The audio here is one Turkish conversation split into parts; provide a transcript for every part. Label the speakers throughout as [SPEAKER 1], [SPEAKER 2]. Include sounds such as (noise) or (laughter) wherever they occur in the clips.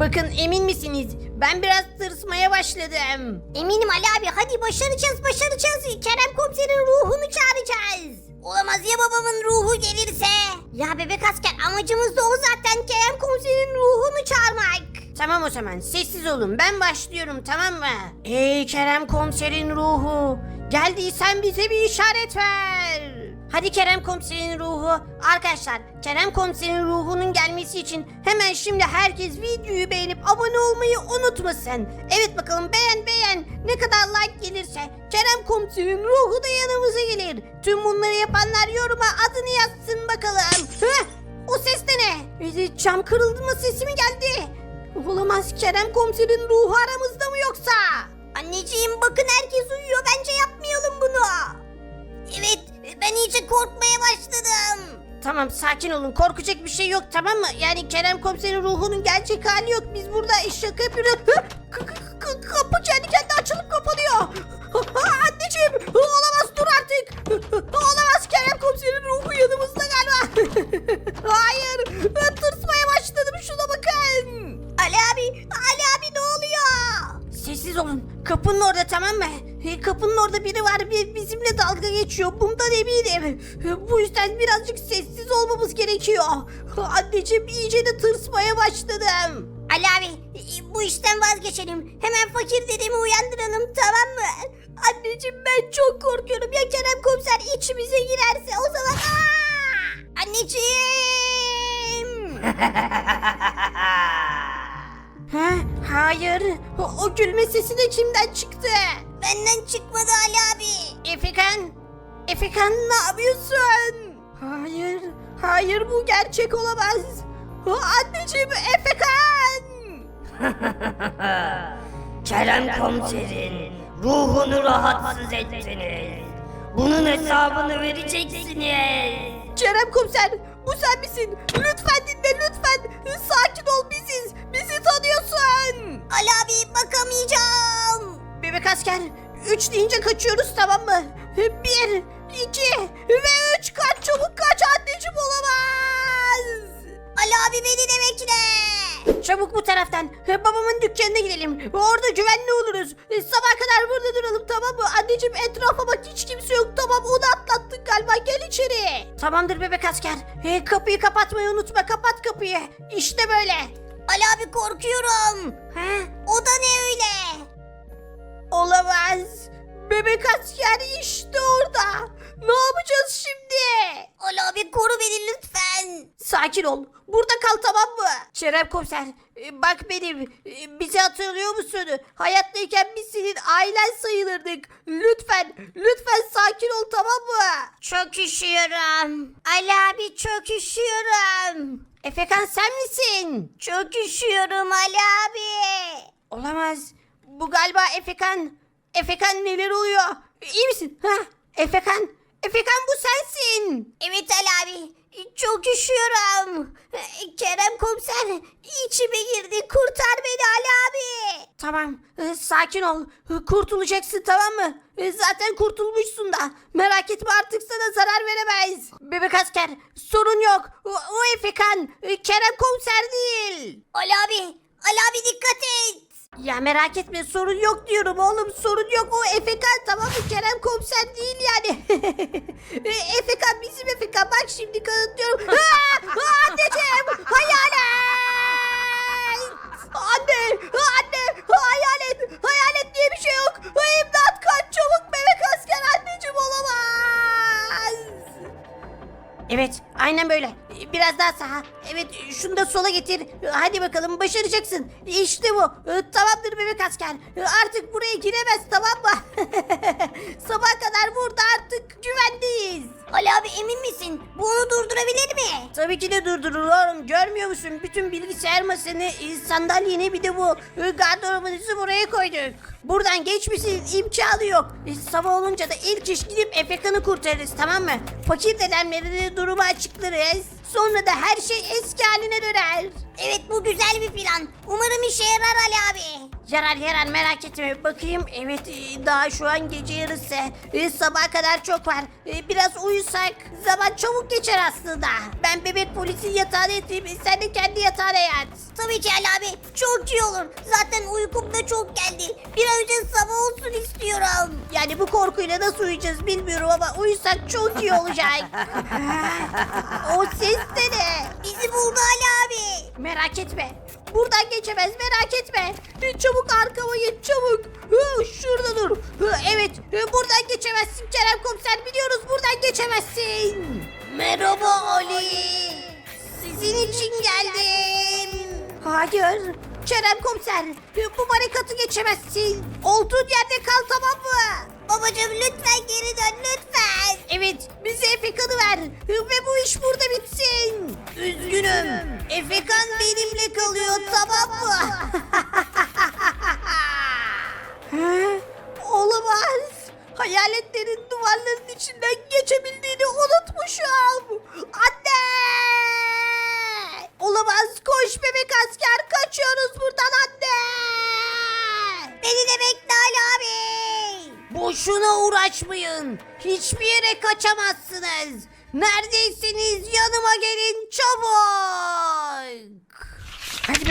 [SPEAKER 1] Bakın emin misiniz? Ben biraz tırsmaya başladım.
[SPEAKER 2] Eminim Ali abi hadi başaracağız başaracağız. Kerem komiserin ruhunu çağıracağız. Olamaz ya babamın ruhu gelirse? Ya bebek asker amacımız da o zaten Kerem komiserin ruhunu çağırmak.
[SPEAKER 1] Tamam o zaman sessiz olun ben başlıyorum tamam mı? Ey Kerem komiserin ruhu geldiysen bize bir işaret ver. Hadi Kerem komiserin ruhu. Arkadaşlar Kerem komiserin ruhunun gelmesi için hemen şimdi herkes videoyu beğenip abone olmayı unutmasın. Evet bakalım beğen beğen ne kadar like gelirse Kerem komiserin ruhu da yanımıza gelir. Tüm bunları yapanlar yoruma adını yazsın bakalım. Heh, o ses de ne? Ee, Cam kırıldı mı sesi mi geldi? Olamaz Kerem komiserin ruhu aramızda mı yoksa?
[SPEAKER 2] Anneciğim bakın herkes uyuyor bence yapmayalım bunu. Evet ben iyice korkmaya başladım.
[SPEAKER 1] Tamam sakin olun korkacak bir şey yok tamam mı? Yani Kerem komiserin ruhunun gerçek hali yok. Biz burada şaka yapıyoruz. Hı, k- k- k- kapı kendi kendine açılıp kapanıyor. Anneciğim olamaz dur artık. Olamaz Kerem komiserin ruhu yanımızda galiba. (laughs) Hayır tırsmaya başladım şuna bakın.
[SPEAKER 2] Ali abi Ali abi ne oluyor?
[SPEAKER 1] Sessiz olun. Kapının orada tamam mı? E, Kapının orada biri var bir bizimle dalga geçiyor. Eminim. Yüzden birazcık sessiz olmamız gerekiyor. Anneciğim iyice de tırsmaya başladım.
[SPEAKER 2] Ali abi e, bu işten vazgeçelim. Hemen fakir dedemi uyandıralım tamam mı? Anneciğim ben çok korkuyorum ya Kerem komiser içimize girerse o zaman (laughs) Aa! Anneciğim. (laughs)
[SPEAKER 1] Ha, hayır. O, o gülme sesi de kimden çıktı?
[SPEAKER 2] Benden çıkmadı Ali abi.
[SPEAKER 1] Efekan. Efekan ne yapıyorsun? Hayır. Hayır bu gerçek olamaz. Anneciğim Efekan. (laughs)
[SPEAKER 3] Kerem komiserin ruhunu rahatsız ettiniz. Bunun hesabını vereceksiniz.
[SPEAKER 1] Kerem komiser bu sen misin? Lütfen dinle lütfen. Sakin ol biziz. Bizi tanıyorsun.
[SPEAKER 2] Ali abi bakamayacağım.
[SPEAKER 1] Bebek asker 3 deyince kaçıyoruz tamam mı? 1, 2 ve 3 kaç çabuk anneciğim olamaz.
[SPEAKER 2] Ali abi beni de bekle.
[SPEAKER 1] Çabuk bu taraftan. Babamın dükkanına gidelim. Orada güvenli oluruz. Sabah kadar burada duralım tamam mı? Anneciğim etrafa bak hiç kimse yok. Tamam onu atlattık galiba. Gel içeri. Tamamdır bebek asker. He, kapıyı kapatmayı unutma. Kapat kapıyı. İşte böyle.
[SPEAKER 2] Ali abi korkuyorum.
[SPEAKER 1] He?
[SPEAKER 2] O da ne öyle?
[SPEAKER 1] Olamaz. Bebek asker işte orada. Ne yapacağız şimdi?
[SPEAKER 2] Ali abi koru beni lütfen.
[SPEAKER 1] Sakin ol. Burada kal tamam mı? Şeref komiser. e, Bak benim. e, Bizi hatırlıyor musun? Hayattayken biz senin ailen sayılırdık. Lütfen. Lütfen sakin ol tamam mı?
[SPEAKER 2] Çok üşüyorum. Ali abi çok üşüyorum.
[SPEAKER 1] Efekan sen misin?
[SPEAKER 2] Çok üşüyorum Ali abi.
[SPEAKER 1] Olamaz. Bu galiba Efekan. Efekan neler oluyor? İyi misin? Ha? Efekan. Efekan bu sensin.
[SPEAKER 2] Evet Ali abi. Çok üşüyorum. Kerem komiser içime girdi. Kurtar beni Ali abi.
[SPEAKER 1] Tamam, e, sakin ol. E, Kurtulacaksın tamam mı? E, Zaten kurtulmuşsun da. Merak etme artık sana zarar veremez. Bebek asker, sorun yok. O, o Efekan, Kerem komiser değil.
[SPEAKER 2] Ali abi. Ali abi dikkat et.
[SPEAKER 1] Ya merak etme sorun yok diyorum oğlum sorun yok o Efekan tamam mı Kerem komiser değil yani. (laughs) E, Efekan bizim Efekan bak şimdi kanıtlıyorum. (laughs) Aa, anneciğim hayalet. Anne anne hayalet hayalet diye bir şey yok. İmdat kaç çabuk bebek asker anneciğim olamaz. Evet, aynen böyle. Biraz daha sağa. Evet, şunu da sola getir. Hadi bakalım başaracaksın. İşte bu. Ee, Tamamdır bebek asker. Ee, Artık buraya giremez tamam mı? (laughs) Sabaha kadar burada artık güvendeyiz.
[SPEAKER 2] Ali abi emin misin? Bunu durdurabilir mi?
[SPEAKER 1] Tabii ki de durdurur oğlum. Görmüyor musun? Bütün bilgisayar masanı, e, sandalyeni bir de bu e, gardırobunuzu buraya koyduk. Buradan geçmesinin imkanı yok. E, Sabah olunca da ilk iş gidip Efekan'ı kurtarırız tamam mı? Fakir dedemlere de durumu açıklarız. Sonra da her şey eski haline döner.
[SPEAKER 2] Evet bu güzel bir plan. Umarım işe yarar Ali abi.
[SPEAKER 1] Yarar yarar merak etme. Bakayım evet e, daha şu an gece yarısı. E, Sabaha kadar çok var. E, Biraz uyusak zaman çabuk geçer aslında. Ben bebek polisin yatağına yatayım. Sen de kendi yatağına yat.
[SPEAKER 2] Tabii ki Ali abi çok iyi olur. Zaten uykum da çok geldi. Bir an önce sabah olsun istiyorum.
[SPEAKER 1] Yani bu korkuyla nasıl uyuyacağız bilmiyorum ama uyusak çok iyi olacak. (laughs) o ses de ne?
[SPEAKER 2] Bizi buldu Ali abi.
[SPEAKER 1] Merak etme. Buradan geçemez merak etme. Çabuk arkama çabuk. Şurada dur. Evet hı, buradan geçemezsin Kerem komiser biliyoruz buradan geçemezsin. Merhaba Ali. Sizin için geldim. Hayır. Kerem komiser hı, bu barikatı geçemezsin. Olduğun yerde kal tamam mı?
[SPEAKER 2] Babacım lütfen geri dön lütfen.
[SPEAKER 1] Evet, bize Efekan'ı ver ve bu iş burada bitsin. Üzgünüm. Efekan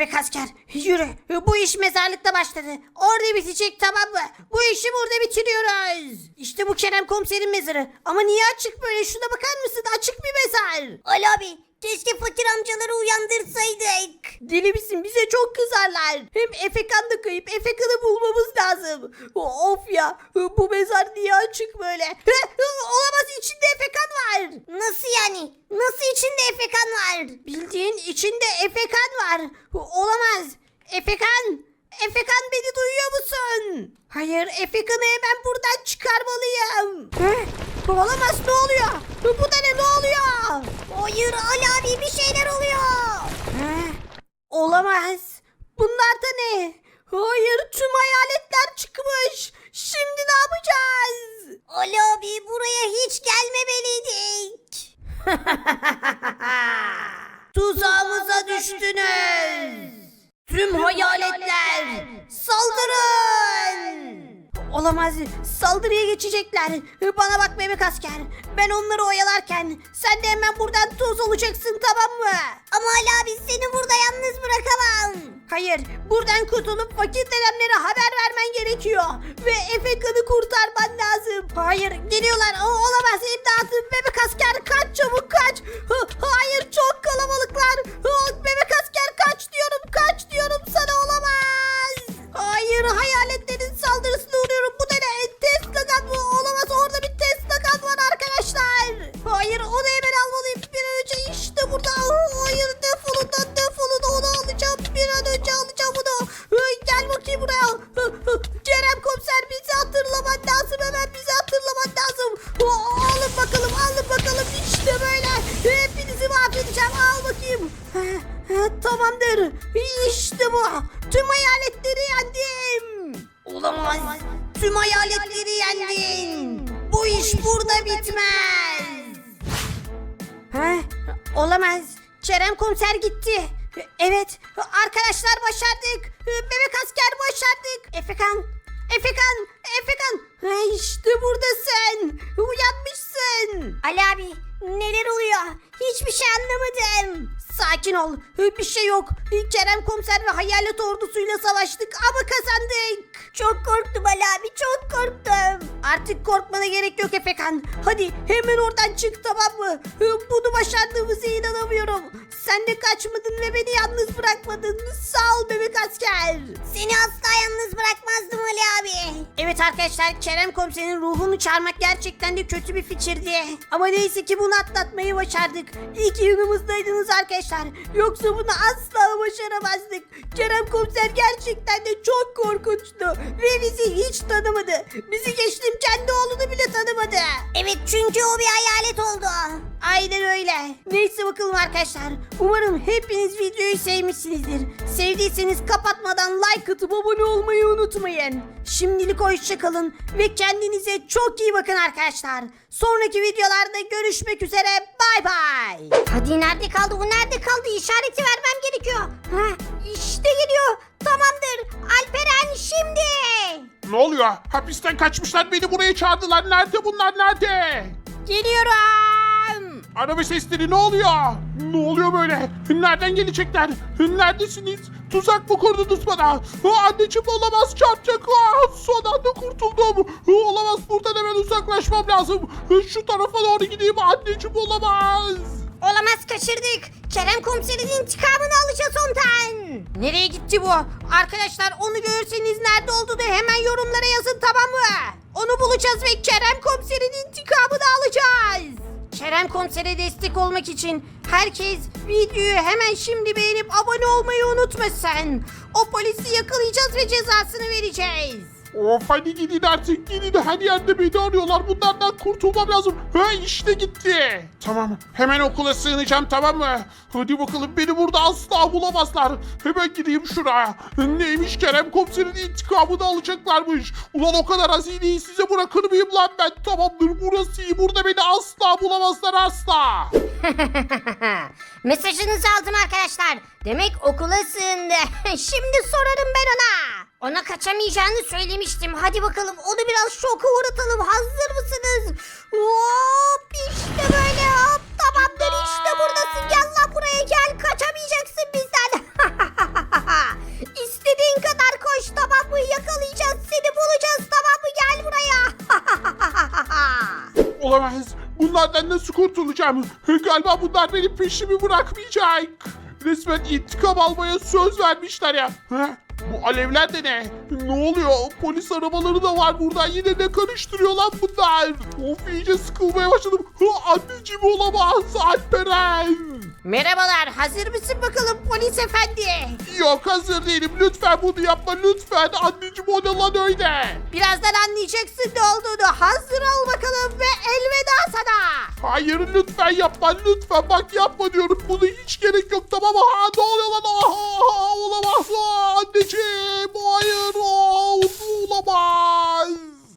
[SPEAKER 1] bebek asker yürü. Bu iş mezarlıkta başladı. Orada bitecek tamam mı? Bu işi burada bitiriyoruz. İşte bu Kerem komiserin mezarı. Ama niye açık böyle? Şuna bakar mısın? Açık bir mezar.
[SPEAKER 2] Ali abi keşke fakir amcaları uyandırsaydık.
[SPEAKER 1] Deli misin? Bize çok kızarlar. Hem Efekan da kayıp. Efekan'ı bulmamız lazım. Of ya. Bu mezar niye açık böyle? Olamaz içinde Efekan var.
[SPEAKER 2] Nasıl yani? Nasıl içinde efekan var?
[SPEAKER 1] Bildiğin içinde Efekan var. Olamaz. Efekan. Efekan beni duyuyor musun? Hayır Efekan'ı hemen buradan çıkarmalıyım. Heh, Olamaz ne oluyor? Bu da ne ne oluyor?
[SPEAKER 2] Hayır Ali abi bir şeyler oluyor.
[SPEAKER 1] Heh, Olamaz. Bunlar da ne? Hayır tüm hayaletler çıkmış. Şimdi ne yapacağız?
[SPEAKER 2] Ali abi buraya hiç gelmemeliydik. (laughs)
[SPEAKER 1] Tuzağımıza düştünüz. Tüm hayaletler saldırın. Olamaz. Saldırıya geçecekler. Bana bak bebek asker. Ben onları oyalarken sen de hemen buradan tuz olacaksın tamam mı?
[SPEAKER 2] Ama Ali abi seni burada yalnız bırakamam.
[SPEAKER 1] Hayır, buradan kurtulup fakir dedemlere haber vermen gerekiyor. Ve Efekan'ı kurtarman lazım. Hayır, geliyorlar. O, olamaz, imdatım. Bebek asker kaç çabuk kaç. Hayır, çok kalabalıklar. Bebek asker kaç diyorum, kaç diyorum sana olamaz. Hayır, hayaletlerin saldırısına uğruyorum. Bu ne? Tesla kan bu. Olamaz, orada bir Tesla kan var arkadaşlar. Hayır, onu hemen almalıyım. Bir an önce işte burada. Hayır, Bebek asker başardık. Efekan, Efekan, Efekan. Ha, işte buradasın. Uyanmışsın.
[SPEAKER 2] Ali abi neler oluyor? Hiçbir şey anlamadım.
[SPEAKER 1] Sakin ol. Bir şey yok. Kerem komiser ve hayalet ordusuyla savaştık ama kazandık.
[SPEAKER 2] Çok korktum Ali abi çok korktum.
[SPEAKER 1] Artık korkmana gerek yok Efekan. Hadi hemen oradan çık tamam mı? Bunu başardığımıza inanamıyorum. Sen de kaçmadın ve beni yalnız bırakmadın. Sağ ol bebek asker.
[SPEAKER 2] Seni asla yalnız bırakmazdım Ali abi.
[SPEAKER 1] Evet arkadaşlar Kerem komiserin ruhunu çağırmak gerçekten de kötü bir fikirdi. Ama neyse ki bunu atlatmayı başardık. İyi ki yanımızdaydınız arkadaşlar. Yoksa bunu asla başaramazdık. Kerem komiser gerçekten de çok korkunçtu. Ve bizi hiç tanımadı. Bizi geçtim kendi oğlunu bile tanımadı.
[SPEAKER 2] Evet çünkü o bir hayalet oldu.
[SPEAKER 1] Aynen öyle. Neyse bakalım arkadaşlar. Umarım hepiniz videoyu sevmişsinizdir. Sevdiyseniz kapatmadan like atıp abone olmayı unutmayın. Şimdilik hoşçakalın ve kendinize çok iyi bakın arkadaşlar. Sonraki videolarda görüşmek üzere. Bay bay.
[SPEAKER 2] Hadi nerede kaldı bu nerede kaldı işareti vermem gerekiyor. Ha, işte geliyor tamamdır Alperen şimdi.
[SPEAKER 4] Ne oluyor? Hapisten kaçmışlar beni buraya çağırdılar. Nerede bunlar nerede?
[SPEAKER 1] Geliyorum.
[SPEAKER 4] Araba sesleri ne oluyor? Ne oluyor böyle? Nereden gelecekler? Neredesiniz? Tuzak mı kurdunuz bana? Anneciğim olamaz çarpacak. Ha, son anda kurtuldum. Olamaz buradan hemen uzaklaşmam lazım. Şu tarafa doğru gideyim anneciğim olamaz.
[SPEAKER 2] Olamaz kaçırdık. Kerem komiserin intikamını alacağız ondan.
[SPEAKER 1] Nereye gitti bu? Arkadaşlar onu görürseniz nerede olduğunu hemen yorumlara yazın tamam mı? Onu bulacağız ve Kerem komiserin intikamını alacağız. Kerem komisere destek olmak için herkes videoyu hemen şimdi beğenip abone olmayı unutmasın. O polisi yakalayacağız ve cezasını vereceğiz.
[SPEAKER 4] Of hadi gidin artık gidin her yerde beni arıyorlar bunlardan kurtulmam lazım. Ha işte gitti. Tamam hemen okula sığınacağım tamam mı? Hadi bakalım beni burada asla bulamazlar. Hemen gideyim şuraya. Neymiş Kerem komiserin intikamını alacaklarmış. Ulan o kadar hazineyi size bırakır mıyım lan ben? Tamamdır burası iyi burada beni asla bulamazlar asla. (laughs)
[SPEAKER 2] Mesajınızı aldım arkadaşlar. Demek okula sığındı. (laughs) Şimdi sorarım ben ona. Ona kaçamayacağını söylemiştim. Hadi bakalım onu biraz şoka uğratalım. Hazır mısınız? Hop işte böyle hop tamamdır işte buradasın. Gel lan buraya gel. Kaçamayacaksın bizden. (laughs) İstediğin kadar koş tamam mı? Yakalayacağız seni bulacağız tamam mı? Gel buraya. (laughs)
[SPEAKER 4] Olamaz. Bunlardan nasıl kurtulacağım? Galiba bunlar benim peşimi bırakmayacak. Resmen intikam almaya söz vermişler ya. Bu alevler de ne? Ne oluyor? Polis arabaları da var burada. Yine ne karıştırıyor lan bunlar? Of iyice sıkılmaya başladım. Ha, anneciğim olamaz. Alperen.
[SPEAKER 1] Merhabalar hazır mısın bakalım polis efendi?
[SPEAKER 4] Yok hazır değilim. Lütfen bunu yapma lütfen. Anneciğim o ne lan öyle?
[SPEAKER 1] Birazdan anlayacaksın ne olduğunu. Hazır ol bakalım ve elveda sana.
[SPEAKER 4] Hayır lütfen yapma lütfen bak yapma diyorum bunu hiç gerek yok tamam mı? Ha ne oluyor lan? Aa, olamaz Aa, anneciğim hayır Aa, olamaz.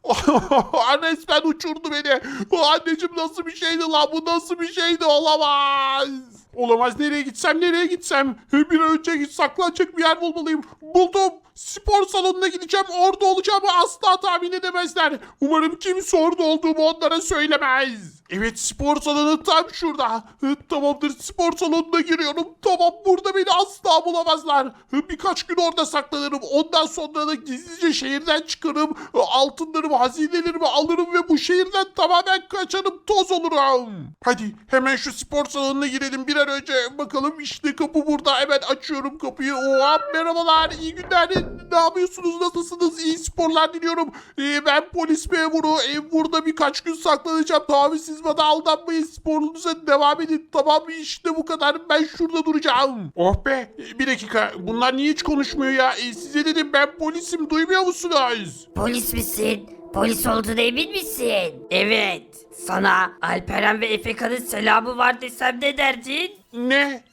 [SPEAKER 4] (laughs) Resmen uçurdu beni. Anneciğim nasıl bir şeydi lan bu nasıl bir şeydi olamaz. Olamaz nereye gitsem nereye gitsem. Bir an önce saklanacak bir yer bulmalıyım. Buldum. Spor salonuna gideceğim orada olacağımı asla tahmin edemezler. Umarım kimse orada olduğumu onlara söylemez. Evet spor salonu tam şurada. Tamamdır spor salonuna giriyorum. Tamam burada beni asla bulamazlar. Birkaç gün orada saklanırım. Ondan sonra da gizlice şehirden çıkarım. Altınlarımı, hazinelerimi alırım ve bu şehirden tamamen kaçarım. Toz olurum. Hadi hemen şu spor salonuna girelim bir an önce. Bakalım işte kapı burada. Hemen açıyorum kapıyı. Oha merhabalar iyi günler. Ne yapıyorsunuz? Nasılsınız? İyi sporlar diliyorum. Ee, ben polis memuru. Ee, burada birkaç gün saklanacağım. Tabii siz bana aldanmayın. Sporunuza devam edin. Tamam mı? İşte bu kadar. Ben şurada duracağım. Oh be. Ee, Bir dakika. Bunlar niye hiç konuşmuyor ya? Ee, size dedim ben polisim. Duymuyor musunuz?
[SPEAKER 3] Polis misin? Polis olduğuna emin misin? Evet. Sana Alperen ve Efeka'nın selamı var desem ne derdin?
[SPEAKER 4] Ne?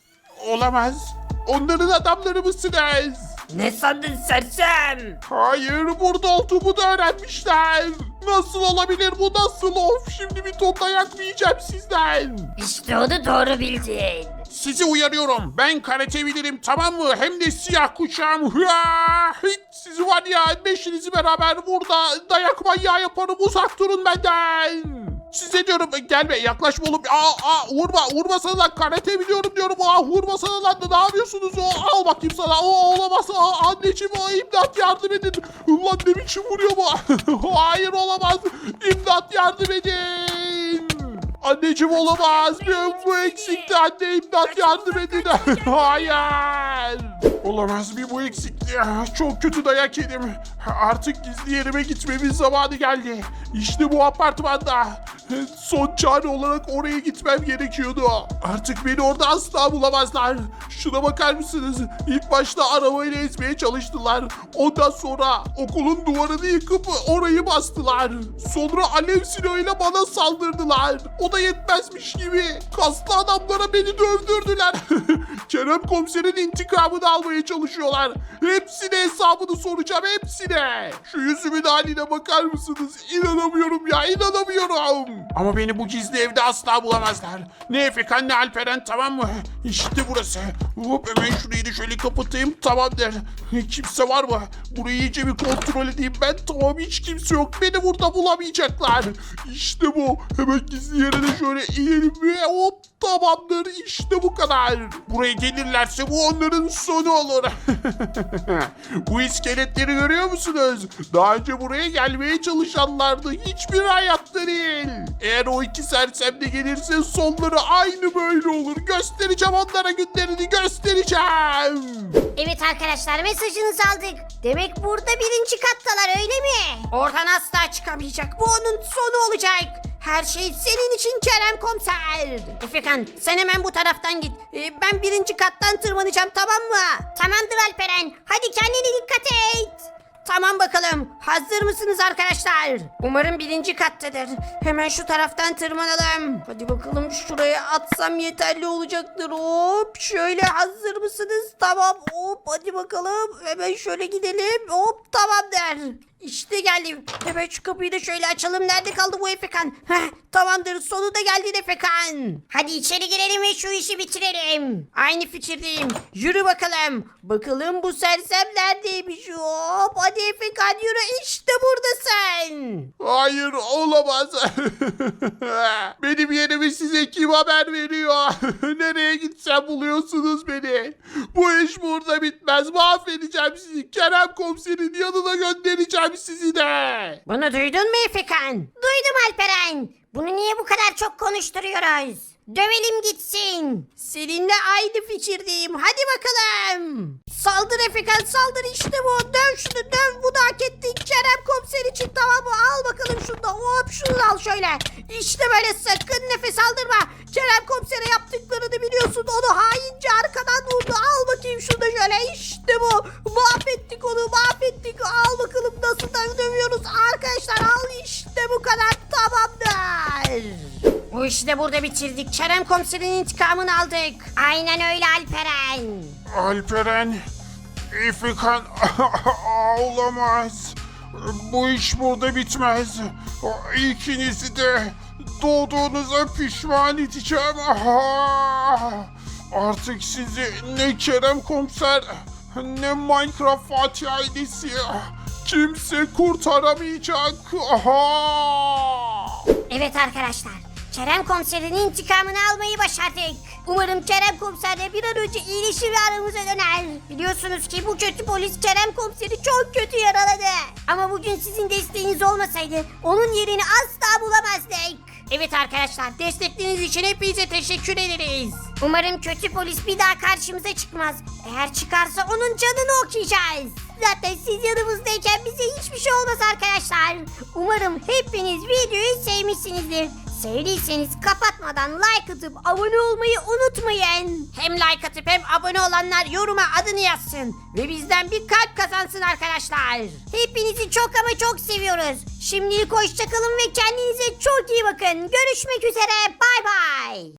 [SPEAKER 4] Olamaz. Onların adamları mısınız?
[SPEAKER 3] Ne sandın sersem?
[SPEAKER 4] Hayır burada olduğumu da öğrenmişler. Nasıl olabilir bu nasıl? Of şimdi bir ton dayak mı yiyeceğim sizden?
[SPEAKER 3] İşte onu doğru bildin.
[SPEAKER 4] Sizi uyarıyorum. Ben karate bilirim tamam mı? Hem de siyah kuşağım. Hıa! Hiç sizi var ya beşinizi beraber burada dayak manyağı yaparım. Uzak durun benden. Size diyorum gelme yaklaşma oğlum. Aa, aa vurma vurmasana lan karate biliyorum diyorum. Aa vurmasana lan ne yapıyorsunuz o? Al bakayım sana. O olamaz. Aa, anneciğim o imdat yardım edin. Ulan ne biçim vuruyor bu? (laughs) Hayır olamaz. İmdat yardım edin. Anneciğim olamaz. Bir bu eksikti. Anne imdat yardım edin. Hayır. Olamaz bir bu eksikti. Çok kötü dayak yedim. Artık gizli yerime gitmemin zamanı geldi. İşte bu apartmanda. Son çare olarak oraya gitmem gerekiyordu. Artık beni orada asla bulamazlar. Şuna bakar mısınız? İlk başta arabayla ezmeye çalıştılar. Ondan sonra okulun duvarını yıkıp orayı bastılar. Sonra alev silahıyla bana saldırdılar. O da yetmezmiş gibi kaslı adamlara beni dövdürdüler. (laughs) Kerem komiserin intikamını almaya çalışıyorlar. Hepsine hesabını soracağım hepsine. Şu yüzümün haline bakar mısınız? İnanamıyorum ya inanamıyorum. Ama beni bu gizli evde asla bulamazlar. Ne Efekan ne Alperen tamam mı? İşte burası. Hop hemen şurayı da şöyle kapatayım tamamdır. Kimse var mı? Burayı iyice bir kontrol edeyim ben. Tamam hiç kimse yok. Beni burada bulamayacaklar. İşte bu. Hemen gizli yere de şöyle inelim ve hop tamamdır. İşte bu kadar. Buraya gelirlerse bu onların sonu olur. (laughs) bu iskeletleri görüyor musunuz? Daha önce buraya gelmeye çalışanlardı. Hiçbir hayatta değil. Eğer o iki sersem de gelirse sonları aynı böyle olur. Göstereceğim onlara günlerini göstereceğim.
[SPEAKER 2] Evet arkadaşlar mesajınızı aldık. Demek burada birinci kattalar öyle mi?
[SPEAKER 1] Oradan asla çıkamayacak. Bu onun sonu olacak. Her şey senin için Kerem Komiser. Efekan sen hemen bu taraftan git. Ee, ben birinci kattan tırmanacağım tamam mı?
[SPEAKER 2] Tamamdır Alperen. Hadi kendine dikkat et.
[SPEAKER 1] Tamam bakalım. Hazır mısınız arkadaşlar? Umarım birinci kattadır. Hemen şu taraftan tırmanalım. Hadi bakalım şuraya atsam yeterli olacaktır. Hop şöyle hazır mısınız? Tamam hop hadi bakalım. Hemen şöyle gidelim. Hop tamamdır. İşte geldim. Hemen şu kapıyı da şöyle açalım. Nerede kaldı bu Efekan? Heh, tamamdır sonunda geldin Efekan.
[SPEAKER 2] Hadi içeri girelim ve şu işi bitirelim.
[SPEAKER 1] Aynı fikirdeyim. Yürü bakalım. Bakalım bu sersem neredeymiş? Hop hadi Efekan yürü işte buradasın.
[SPEAKER 4] Hayır olamaz. (laughs) Benim yerimi size kim haber veriyor? (laughs) Nereye gitsem buluyorsunuz beni. Bu iş burada bitmez. Mahvedeceğim sizi. Kerem komiserin yanına göndereceğim sizi de.
[SPEAKER 1] Bunu duydun mu Efekan?
[SPEAKER 2] Duydum Alperen. Bunu niye bu kadar çok konuşturuyoruz? Dövelim gitsin.
[SPEAKER 1] Seninle aynı fikirdeyim. Hadi bakalım. Saldır Efekan saldır işte bu. Döv şunu döv. Bunu hak ettin. Kerem komiser için tamam mı? Al bakalım şunu da. Hop şunu da al şöyle. İşte böyle sakın nefes aldırma. Kerem komisere yaptıklarını biliyorsun. Onu haince arkadan vurdu. Al bakayım şunu da şöyle. İşte bu. Mahvettik onu mahvettik. Al bakalım nasıl da dövüyoruz. Arkadaşlar al işte bu kadar. Tamamdır. Bu işi de burada bitirdik. Kerem komiserin intikamını aldık.
[SPEAKER 2] Aynen öyle Alperen.
[SPEAKER 4] Alperen, Efekan (laughs) olamaz. Bu iş burada bitmez. İkinizi de doğduğunuza pişman edeceğim. (laughs) Artık sizi ne Kerem Komiser ne Minecraft Fatih ailesi kimse kurtaramayacak. (laughs)
[SPEAKER 2] Evet arkadaşlar. Kerem komiserin intikamını almayı başardık. Umarım Kerem komiser de bir an önce iyileşir ve aramıza döner. Biliyorsunuz ki bu kötü polis Kerem komiseri çok kötü yaraladı. Ama bugün sizin desteğiniz olmasaydı onun yerini asla bulamazdık.
[SPEAKER 1] Evet arkadaşlar destekleriniz için hepinize teşekkür ederiz.
[SPEAKER 2] Umarım kötü polis bir daha karşımıza çıkmaz. Eğer çıkarsa onun canını okuyacağız. Zaten siz yanımızdayken bize hiçbir şey olmaz arkadaşlar. Umarım hepiniz videoyu sevmişsinizdir. Sevdiyseniz kapatmadan like atıp abone olmayı unutmayın.
[SPEAKER 1] Hem like atıp hem abone olanlar yoruma adını yazsın. Ve bizden bir kalp kazansın arkadaşlar.
[SPEAKER 2] Hepinizi çok ama çok seviyoruz. Şimdilik hoşçakalın ve kendinize çok iyi bakın. Görüşmek üzere. Bay bay.